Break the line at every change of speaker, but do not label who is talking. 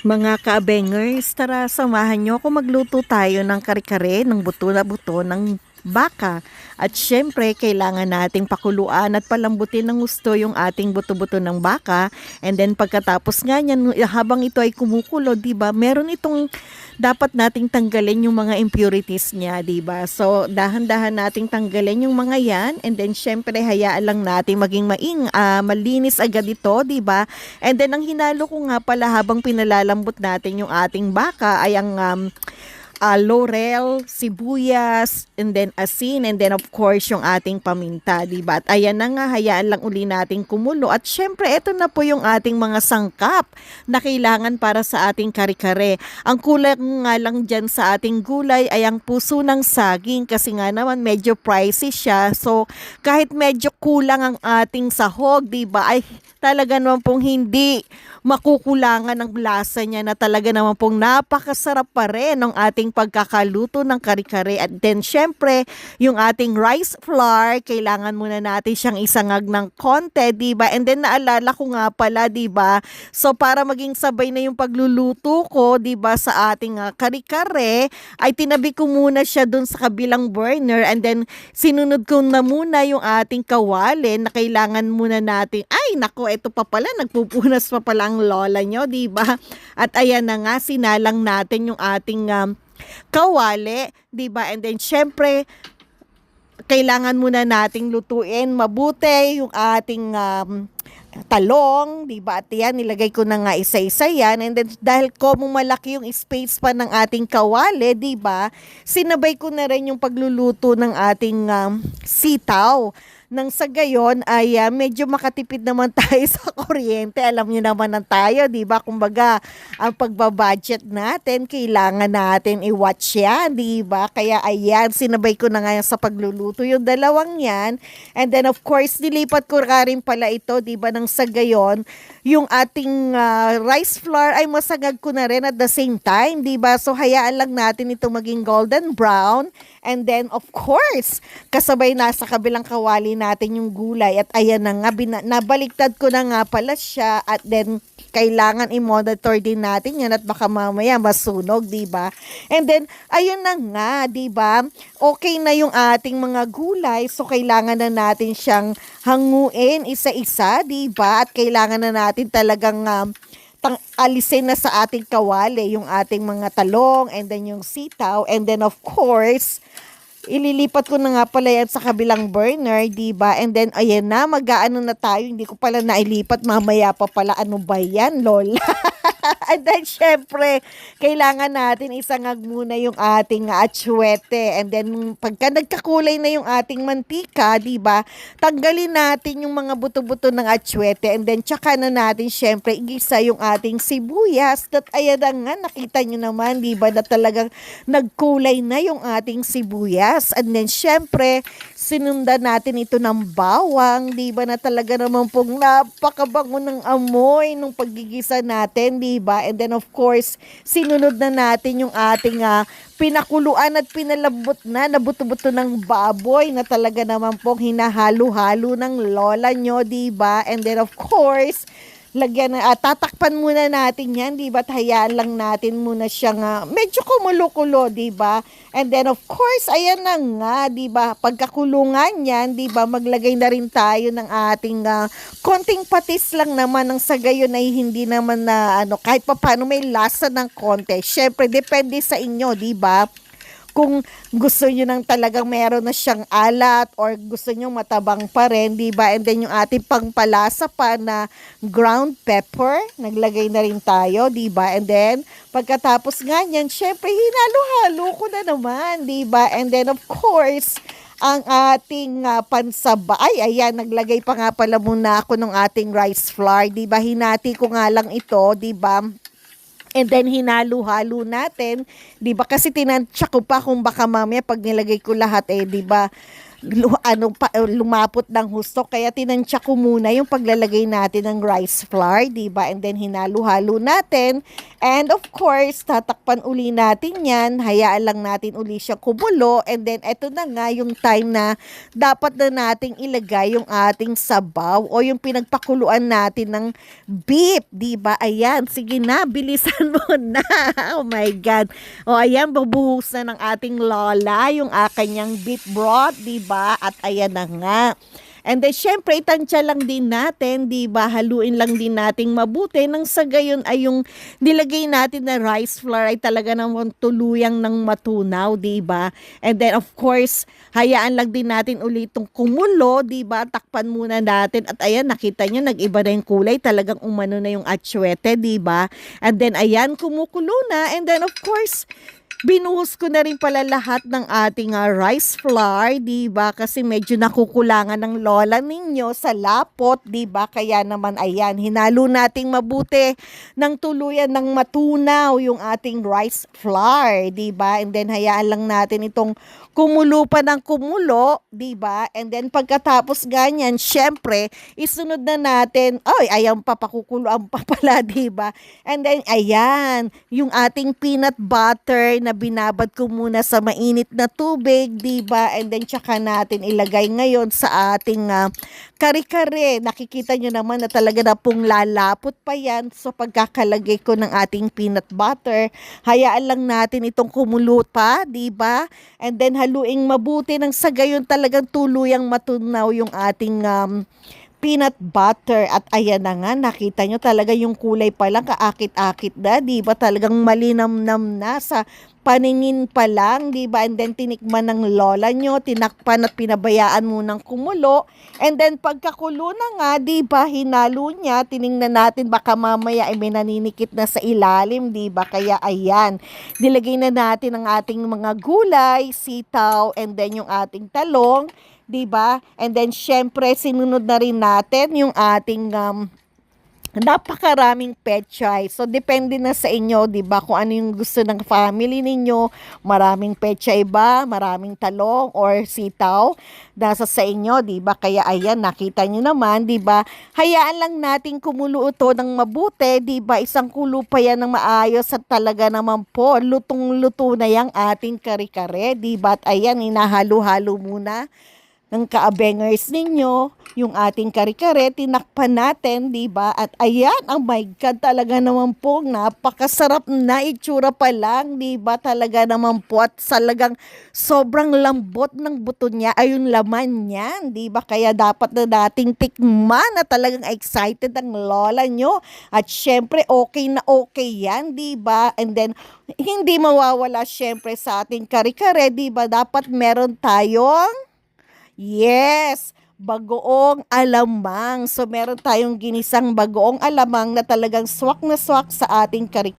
Mga kaabengers, tara samahan nyo ako magluto tayo ng kare-kare ng buto na buto ng baka. At syempre, kailangan nating pakuluan at palambutin ng gusto yung ating buto-buto ng baka. And then pagkatapos nga niyan, habang ito ay kumukulo, di ba, meron itong dapat nating tanggalin yung mga impurities niya, di ba? So, dahan-dahan nating tanggalin yung mga yan. And then, syempre, hayaan lang natin maging maing, ah, malinis agad ito, di ba? And then, ang hinalo ko nga pala habang pinalalambot natin yung ating baka ay ang um, ah, laurel, sibuyas, and then asin, and then of course yung ating paminta, di ba? At ayan na nga, hayaan lang uli nating kumulo. At syempre, ito na po yung ating mga sangkap na kailangan para sa ating kare-kare. Ang kulang nga lang dyan sa ating gulay ay ang puso ng saging kasi nga naman medyo pricey siya. So, kahit medyo kulang ang ating sahog, di ba? Ay, talaga naman pong hindi makukulangan ng lasa niya na talaga naman pong napakasarap pa rin ng ating pagkakaluto ng kare-kare. At then, syempre, yung ating rice flour, kailangan muna natin siyang isangag ng konti, di ba? And then, naalala ko nga pala, di ba? So, para maging sabay na yung pagluluto ko, di ba, sa ating uh, kare-kare, ay tinabi ko muna siya dun sa kabilang burner and then sinunod ko na muna yung ating kawali na kailangan muna natin, ay, nako, ito pa pala, nagpupunas pa pala ang lola nyo, di ba? At ayan na nga, sinalang natin yung ating um, kawali, di ba? And then, syempre, kailangan muna nating lutuin mabuti yung ating um, talong, di ba? At yan, nilagay ko na nga isa-isa yan. And then, dahil ko malaki yung space pa ng ating kawali, di ba? Sinabay ko na rin yung pagluluto ng ating um, sitaw nang sa gayon ay uh, medyo makatipid naman tayo sa kuryente. Alam niyo naman ng tayo, 'di ba? Kumbaga, ang pagbabudget natin, kailangan natin i-watch 'yan, 'di ba? Kaya ayan, sinabay ko na ngayon sa pagluluto yung dalawang 'yan. And then of course, nilipat ko ka rin pala ito, 'di ba, nang sa gayon, yung ating uh, rice flour ay masagag ko na rin at the same time, 'di ba? So hayaan lang natin ito maging golden brown. And then of course, kasabay na sa kabilang kawali natin yung gulay at ayan na nga, bina- nabaliktad ko na nga pala siya at then kailangan i-monitor din natin yan at baka mamaya masunog, di ba? And then, ayun na nga, di ba? Okay na yung ating mga gulay, so kailangan na natin siyang hanguin isa-isa, di ba? At kailangan na natin talagang um, tang alisin na sa ating kawali yung ating mga talong and then yung sitaw and then of course ililipat ko na nga pala yan sa kabilang burner, di ba? And then, ayan na, mag-aano na tayo. Hindi ko pala nailipat. Mamaya pa pala, ano ba yan, lola? And then, syempre, kailangan natin isangag muna yung ating atsuete. And then, pagka nagkakulay na yung ating mantika, di ba? Tanggalin natin yung mga buto-buto ng atsuete. And then, tsaka na natin, syempre, igisa yung ating sibuyas. At ayan nga, nakita nyo naman, di ba, na talagang nagkulay na yung ating sibuyas. And then, syempre, sinundan natin ito ng bawang, di ba, na talaga naman pong napakabango ng amoy nung paggigisa natin, di ba? And then, of course, sinunod na natin yung ating uh, pinakuluan at pinalabot na na buto-buto ng baboy na talaga naman pong hinahalo-halo ng lola nyo, ba? And then, of course, lagyan na, uh, tatakpan muna natin yan, di ba? Hayaan lang natin muna siyang uh, medyo kumulo-kulo, di ba? And then of course, ayan na nga, di ba? Pagkakulungan yan, di ba? Maglagay na rin tayo ng ating uh, konting patis lang naman ng sa gayon ay hindi naman na ano, kahit pa paano may lasa ng konti. Syempre, depende sa inyo, di ba? Kung gusto nyo nang talagang meron na siyang alat or gusto nyo matabang pa rin, di ba? And then yung ating pangpalasa pa na ground pepper, naglagay na rin tayo, di ba? And then, pagkatapos nga yan, syempre, hinalo-halo ko na naman, di ba? And then, of course, ang ating uh, pansaba. Ay, ayan, naglagay pa nga pala muna ako ng ating rice flour. Di ba? Hinati ko nga lang ito, di ba? And then hinalo-halo natin, 'di ba? Kasi tinansya ko pa kung baka mamaya pag nilagay ko lahat eh, 'di ba? Ano pa, uh, lumapot ng husto kaya tinansya ko muna yung paglalagay natin ng rice flour, 'di ba? And then hinalo-halo natin. And of course, tatakpan uli natin 'yan. Hayaan lang natin uli siya kumulo and then eto na nga yung time na dapat na nating ilagay yung ating sabaw o yung pinagpakuluan natin ng beef, 'di ba? Ayan, sige na, bilisan mo na. Oh my god. O ayan, bubuhos na ng ating lola yung uh, kanyang beef broth, 'di ba? At ayan na nga. And then, syempre, itansya lang din natin, di ba? Haluin lang din nating mabuti nang sa gayon ay yung nilagay natin na rice flour ay talaga naman tuluyang ng matunaw, di ba? And then, of course, hayaan lang din natin ulit itong kumulo, di ba? Takpan muna natin. At ayan, nakita nyo, nag-iba na yung kulay. Talagang umano na yung atsuete, di ba? And then, ayan, kumukulo na. And then, of course, binuhos ko na rin pala lahat ng ating ah, rice flour, 'di ba? Kasi medyo nakukulangan ng lola ninyo sa lapot, 'di ba? Kaya naman ayan, hinalo nating mabuti ng tuluyan ng matunaw yung ating rice flour, 'di ba? And then hayaan lang natin itong kumulo pa ng kumulo, 'di ba? And then pagkatapos ganyan, syempre, isunod na natin, ay, ayan pa pakukuluan pa 'di ba? And then ayan, yung ating peanut butter na binabad ko muna sa mainit na tubig, 'di ba? And then tsaka natin ilagay ngayon sa ating ah, kare-kare. Nakikita nyo naman na talaga na pong lalapot pa yan. So pagkakalagay ko ng ating peanut butter, hayaan lang natin itong kumulo pa, 'di ba? And then haluing mabuti ng sa gayon talagang tuluyang matunaw yung ating um, peanut butter. At ayan na nga nakita nyo talaga yung kulay pa lang kaakit-akit na di ba? Talagang malinamnam na sa paningin pa lang di ba? And then tinikman ng lola nyo tinakpan at pinabayaan mo ng kumulo. And then pagkakulo na nga di ba hinalo niya tiningnan natin baka mamaya ay may naninikit na sa ilalim di ba? Kaya ayan nilagay na natin ang ating mga gulay sitaw and then yung ating talong 'di ba? And then syempre sinunod na rin natin yung ating um, napakaraming pechay. So depende na sa inyo, 'di ba? Kung ano yung gusto ng family ninyo, maraming pechay ba, maraming talong or sitaw, nasa sa inyo, 'di ba? Kaya ayan, nakita niyo naman, 'di ba? Hayaan lang nating kumulo ito ng mabuti, 'di ba? Isang kulo pa yan ng maayos at talaga naman po, lutong-luto na yang ating kare-kare, 'di ba? At ayan, hinahalo-halo muna ng kaabengers ninyo, yung ating kare-kare, tinakpan natin, di ba? At ayan, oh my God, talaga naman po, napakasarap na itsura pa lang, di ba? Talaga naman po, at salagang sobrang lambot ng buto niya, ay yung laman niyan, di ba? Kaya dapat na dating tikman na talagang excited ang lola nyo. At syempre, okay na okay yan, di ba? And then, hindi mawawala syempre sa ating kare-kare, di ba? Dapat meron tayong Yes, bagoong alamang. So meron tayong ginisang bagoong alamang na talagang swak na swak sa ating kari